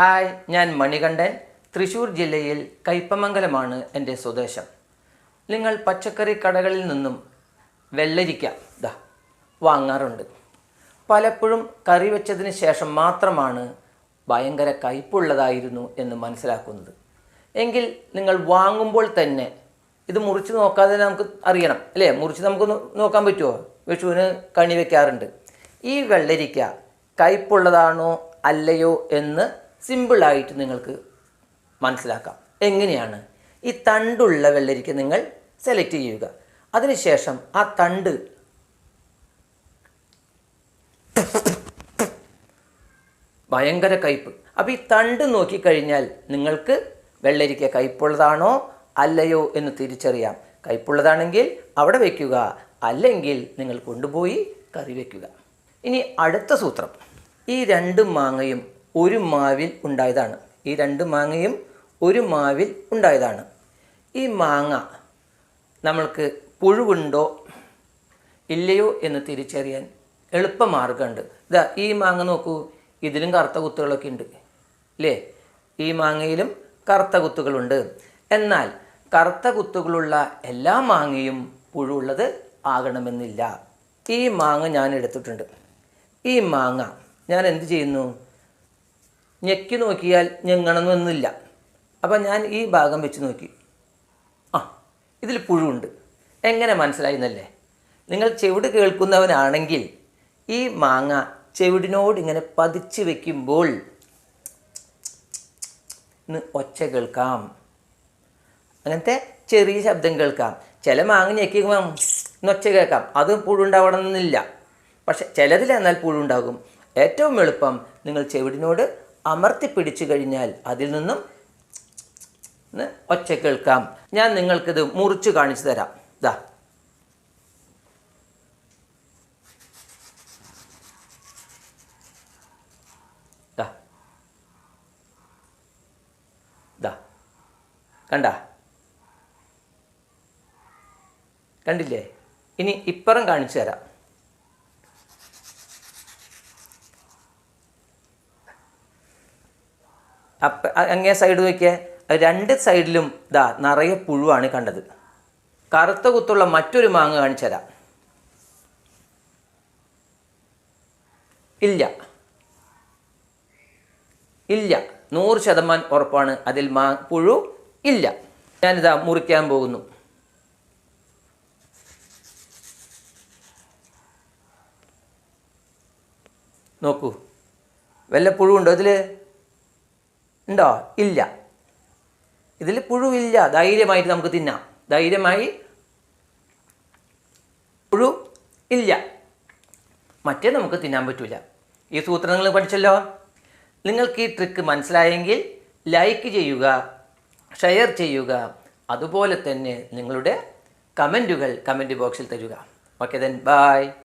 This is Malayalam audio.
ഹായ് ഞാൻ മണികണ്ഠൻ. തൃശ്ശൂർ ജില്ലയിൽ കയ്പമംഗലമാണ് എന്റെ സ്വദേശം. നിങ്ങൾ പച്ചക്കറി കടകളിൽ നിന്നും വെള്ളരിക്ക വാങ്ങാറുണ്ട്. പലപ്പോഴും കറി വെച്ചതിന് ശേഷം മാത്രമാണ് ഭയങ്കര കയ്പുള്ളതായിരുന്നു എന്ന് മനസ്സിലാക്കുന്നത്. എങ്കിൽ നിങ്ങൾ വാങ്ങുമ്പോൾ തന്നെ ഇത് മുറിച്ച് നോക്കാതെ നമുക്ക് അറിയണം അല്ലേ? മുറിച്ച് നമുക്ക് നോക്കാൻ പറ്റുമോ വിഷുവിന് കണി വയ്ക്കാറുണ്ട് ഈ വെള്ളരിക്ക കയ്പുള്ളതാണോ അല്ലയോ എന്ന് സിമ്പിളായിട്ട് നിങ്ങൾക്ക് മനസ്സിലാക്കാം. എങ്ങനെയാണ്? ഈ തണ്ടുള്ള വെള്ളരിക്ക നിങ്ങൾ സെലക്ട് ചെയ്യുക. അതിനുശേഷം ആ തണ്ട് ഭയങ്കര കയ്പ് അപ്പോൾ ഈ തണ്ട് നോക്കിക്കഴിഞ്ഞാൽ നിങ്ങൾക്ക് വെള്ളരിക്ക കയ്പുള്ളതാണോ അല്ലയോ എന്ന് തിരിച്ചറിയാം. കയ്പുള്ളതാണെങ്കിൽ അവിടെ വയ്ക്കുക അല്ലെങ്കിൽ നിങ്ങൾ കൊണ്ടുപോയി കറി വയ്ക്കുക ഇനി അടുത്ത സൂത്രം. ഈ രണ്ട് മാങ്ങയും ഒരു മാവിൽ ഉണ്ടായതാണ്. ഈ രണ്ട് മാങ്ങയും ഒരു മാവിൽ ഉണ്ടായതാണ്. ഈ മാങ്ങ നമ്മൾക്ക് പുഴുവുണ്ടോ ഇല്ലയോ എന്ന് തിരിച്ചറിയാൻ എളുപ്പമാർഗമുണ്ട് ഇതാ ഈ മാങ്ങ നോക്കൂ. ഇതിലും കറുത്ത കുത്തുകളൊക്കെ ഉണ്ട് അല്ലേ ഈ മാങ്ങയിലും കറുത്ത കുത്തുകളുണ്ട്. എന്നാൽ കറുത്ത കുത്തുകളുള്ള എല്ലാ മാങ്ങയും പുഴുള്ളത് ആകണമെന്നില്ല. ഈ മാങ്ങ ഞാൻ എടുത്തിട്ടുണ്ട്. ഈ മാങ്ങ ഞാൻ എന്ത് ചെയ്യുന്നു? ഞെക്കി നോക്കിയാൽ ഞെങ്ങണമെന്നില്ല അപ്പം ഞാൻ ഈ ഭാഗം വെച്ച് നോക്കി. ആ ഇതിൽ പുഴുണ്ട് എങ്ങനെ മനസ്സിലായി എന്നല്ലേ നിങ്ങൾ ചെവിട് കേൾക്കുന്നവനാണെങ്കിൽ ഈ മാങ്ങ ചെവിടിനോട് ഇങ്ങനെ പതിച്ച് വെക്കുമ്പോൾ ഇന്ന് ഒച്ച കേൾക്കാം. അങ്ങനത്തെ ചെറിയ ശബ്ദം കേൾക്കാം. ചില മാങ്ങ ഞെക്കി ഇന്ന് ഒച്ച കേൾക്കാം. അത് പുഴുണ്ടാവണമെന്നില്ല പക്ഷെ ചിലതിൽ എന്നാൽ പുഴുണ്ടാകും ഏറ്റവും എളുപ്പം നിങ്ങൾ ചെവിടിനോട് അമർത്തി പിടിച്ചു കഴിഞ്ഞാൽ അതിൽ നിന്നും ഒച്ച കേൾക്കാം. ഞാൻ നിങ്ങൾക്കിത് മുറിച്ച് കാണിച്ചു തരാം. ദാ. കണ്ട? കണ്ടില്ലേ? ഇനി ഇപ്പുറം കാണിച്ചു തരാം. അപ്പ അങ്ങേ സൈഡ് നോക്കിയേ. രണ്ട് സൈഡിലും ഇതാ നിറയെ പുഴുവാണ് കണ്ടത്. കറുത്ത കുത്തുള്ള മറ്റൊരു മാങ്ങ കാണിച്ചു തരാം. ഇല്ല. ഇല്ല. നൂറ് ശതമാനം ഉറപ്പാണ് അതിൽ മാ പുഴു ഇല്ല. ഞാനിതാ മുറിക്കാൻ പോകുന്നു. നോക്കൂ. വല്ല പുഴുണ്ടോ ഇതിൽ ഉണ്ടോ? ഇല്ല. ഇതിൽ പുഴുവില്ല. ധൈര്യമായിട്ട് നമുക്ക് തിന്നാം. ധൈര്യമായി പുഴു ഇല്ല. മറ്റേ നമുക്ക് തിന്നാൻ പറ്റില്ല ഈ സൂത്രം നിങ്ങൾ പഠിച്ചല്ലോ? നിങ്ങൾക്ക് ഈ ട്രിക്ക് മനസ്സിലായെങ്കിൽ ലൈക്ക് ചെയ്യുക ഷെയർ ചെയ്യുക. അതുപോലെ തന്നെ നിങ്ങളുടെ കമന്റുകൾ കമന്റ് ബോക്സിൽ തരിക. Okay then bye